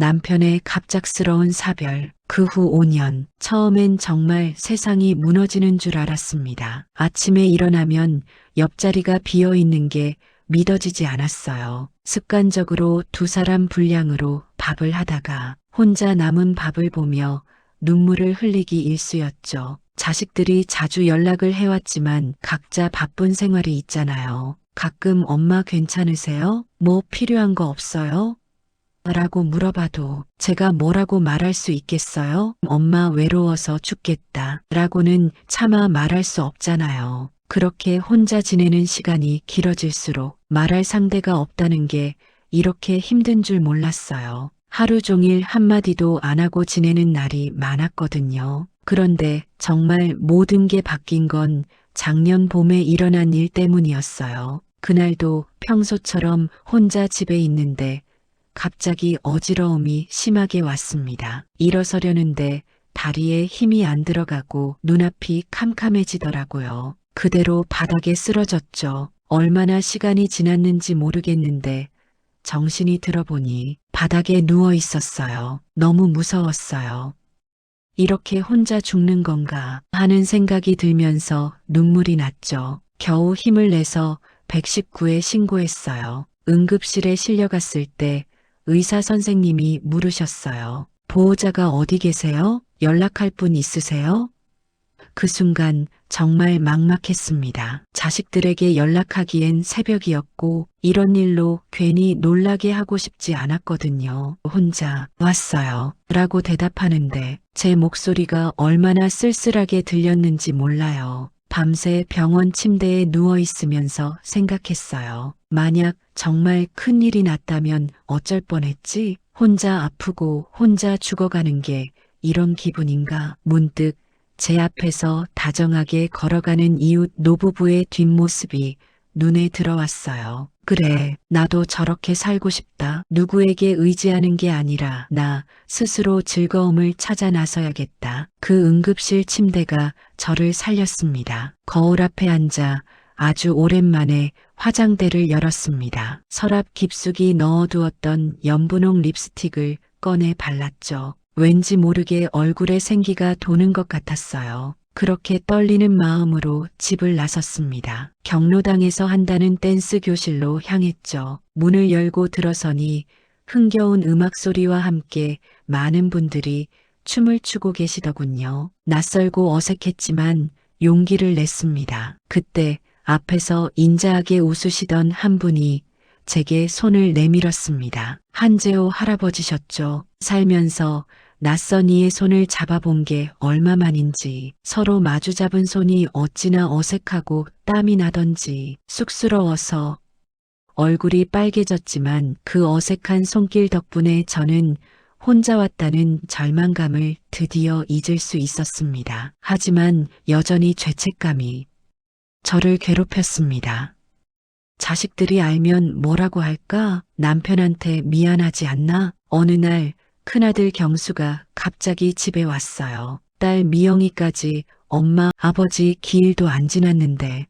남편의 갑작스러운 사별, 그 후 5년, 처음엔 정말 세상이 무너지는 줄 알았습니다. 아침에 일어나면 옆자리가 비어 있는 게 믿어지지 않았어요. 습관적으로 두 사람 분량으로 밥을 하다가 혼자 남은 밥을 보며 눈물을 흘리기 일쑤였죠. 자식들이 자주 연락을 해왔지만 각자 바쁜 생활이 있잖아요. 가끔 엄마 괜찮으세요? 뭐 필요한 거 없어요? 라고 물어봐도 제가 뭐라고 말할 수 있겠어요? 엄마 외로워서 죽겠다. 라고는 차마 말할 수 없잖아요. 그렇게 혼자 지내는 시간이 길어질수록 말할 상대가 없다는 게 이렇게 힘든 줄 몰랐어요. 하루 종일 한마디도 안 하고 지내는 날이 많았거든요. 그런데 정말 모든 게 바뀐 건 작년 봄에 일어난 일 때문이었어요. 그날도 평소처럼 혼자 집에 있는데 갑자기 어지러움이 심하게 왔습니다. 일어서려는데 다리에 힘이 안 들어가고 눈앞이 캄캄해지더라고요. 그대로 바닥에 쓰러졌죠. 얼마나 시간이 지났는지 모르겠는데 정신이 들어보니 바닥에 누워 있었어요. 너무 무서웠어요. 이렇게 혼자 죽는 건가 하는 생각이 들면서 눈물이 났죠. 겨우 힘을 내서 119에 신고했어요. 응급실에 실려갔을 때 의사 선생님이 물으셨어요. 보호자가 어디 계세요? 연락할 분 있으세요? 그 순간 정말 막막했습니다. 자식들에게 연락하기엔 새벽이었고 이런 일로 괜히 놀라게 하고 싶지 않았거든요. 혼자 왔어요. 라고 대답하는데 제 목소리가 얼마나 쓸쓸하게 들렸는지 몰라요. 밤새 병원 침대에 누워 있으면서 생각했어요. 만약 정말 큰 일이 났다면 어쩔 뻔했지? 혼자 아프고 혼자 죽어가는 게 이런 기분인가? 문득 제 앞에서 다정하게 걸어가는 이웃 노부부의 뒷모습이 눈에 들어왔어요. 그래, 나도 저렇게 살고 싶다. 누구에게 의지하는 게 아니라 나 스스로 즐거움을 찾아 나서야겠다. 그 응급실 침대가 저를 살렸습니다. 거울 앞에 앉아 아주 오랜만에 화장대를 열었습니다. 서랍 깊숙이 넣어두었던 연분홍 립스틱을 꺼내 발랐죠. 왠지 모르게 얼굴에 생기가 도는 것 같았어요. 그렇게 떨리는 마음으로 집을 나섰습니다. 경로당에서 한다는 댄스 교실로 향했죠. 문을 열고 들어서니 흥겨운 음악 소리와 함께 많은 분들이 춤을 추고 계시더군요. 낯설고 어색했지만 용기를 냈습니다. 그때 앞에서 인자하게 웃으시던 한 분이 제게 손을 내밀었습니다. 한재호 할아버지셨죠. 살면서 낯선 이의 손을 잡아본 게 얼마만인지 서로 마주 잡은 손이 어찌나 어색하고 땀이 나던지 쑥스러워서 얼굴이 빨개졌지만 그 어색한 손길 덕분에 저는 혼자 왔다는 절망감을 드디어 잊을 수 있었습니다. 하지만 여전히 죄책감이 저를 괴롭혔습니다. 자식들이 알면 뭐라고 할까? 남편한테 미안하지 않나? 어느 날 큰아들 경수가 갑자기 집에 왔어요. 딸 미영이까지 엄마, 아버지 기일도 안 지났는데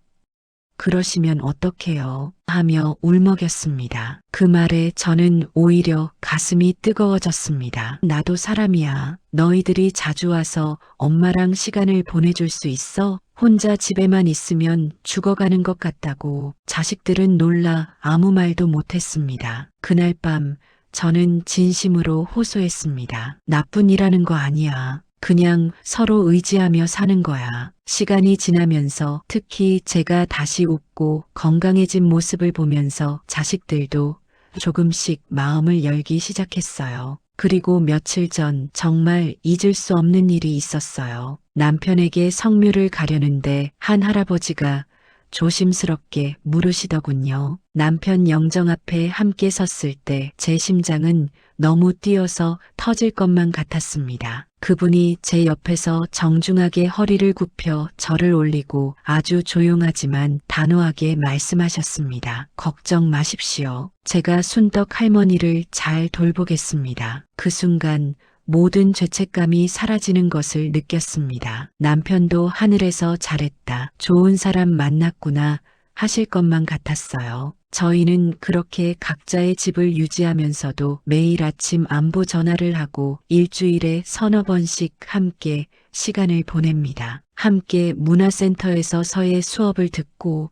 그러시면 어떡해요? 하며 울먹였습니다. 그 말에 저는 오히려 가슴이 뜨거워졌습니다. 나도 사람이야. 너희들이 자주 와서 엄마랑 시간을 보내줄 수 있어? 혼자 집에만 있으면 죽어가는 것 같다고 자식들은 놀라 아무 말도 못했습니다. 그날 밤 저는 진심으로 호소했습니다. 나쁜 일하는 거 아니야. 그냥 서로 의지하며 사는 거야. 시간이 지나면서 특히 제가 다시 웃고 건강해진 모습을 보면서 자식들도 조금씩 마음을 열기 시작했어요. 그리고 며칠 전 정말 잊을 수 없는 일이 있었어요. 남편에게 성묘를 가려는데 한 할아버지가 조심스럽게 물으시더군요. 남편 영정 앞에 함께 섰을 때 제 심장은 너무 뛰어서 터질 것만 같았습니다. 그분이 제 옆에서 정중하게 허리를 굽혀 저를 올리고 아주 조용하지만 단호하게 말씀하셨습니다. 걱정 마십시오. 제가 순덕 할머니를 잘 돌보겠습니다. 그 순간 모든 죄책감이 사라지는 것을 느꼈습니다. 남편도 하늘에서 잘했다. 좋은 사람 만났구나 하실 것만 같았어요. 저희는 그렇게 각자의 집을 유지하면서도 매일 아침 안부 전화를 하고 일주일에 서너 번씩 함께 시간을 보냅니다. 함께 문화센터에서 서예 수업을 듣고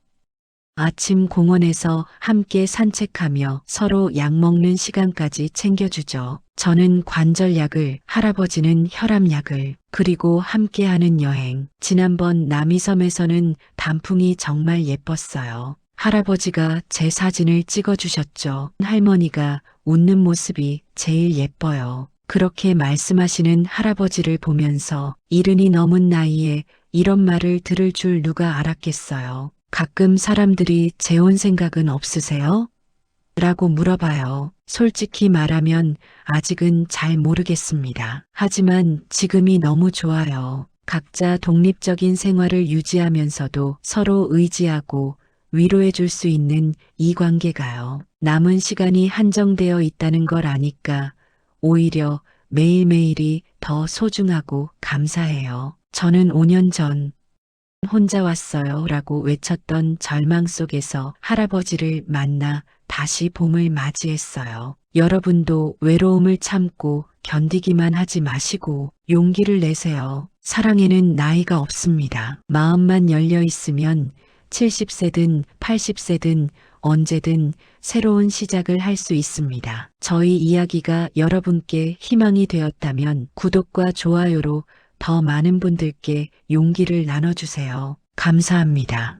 아침 공원에서 함께 산책하며 서로 약 먹는 시간까지 챙겨주죠. 저는 관절약을, 할아버지는 혈압약을, 그리고 함께하는 여행. 지난번 남이섬에서는 단풍이 정말 예뻤어요. 할아버지가 제 사진을 찍어주셨죠. 할머니가 웃는 모습이 제일 예뻐요. 그렇게 말씀하시는 할아버지를 보면서 이른이 넘은 나이에 이런 말을 들을 줄 누가 알았겠어요. 가끔 사람들이 재혼 생각은 없으세요? 라고 물어봐요. 솔직히 말하면 아직은 잘 모르겠습니다. 하지만 지금이 너무 좋아요. 각자 독립적인 생활을 유지하면서도 서로 의지하고 위로해 줄 수 있는 이 관계가요. 남은 시간이 한정되어 있다는 걸 아니까 오히려 매일매일이 더 소중하고 감사해요. 저는 5년 전 혼자 왔어요 라고 외쳤던 절망 속에서 할아버지를 만나 다시 봄을 맞이했어요. 여러분도 외로움을 참고 견디기만 하지 마시고 용기를 내세요. 사랑에는 나이가 없습니다. 마음만 열려 있으면 70세든 80세든 언제든 새로운 시작을 할 수 있습니다. 저희 이야기가 여러분께 희망이 되었다면 구독과 좋아요로 더 많은 분들께 용기를 나눠주세요. 감사합니다.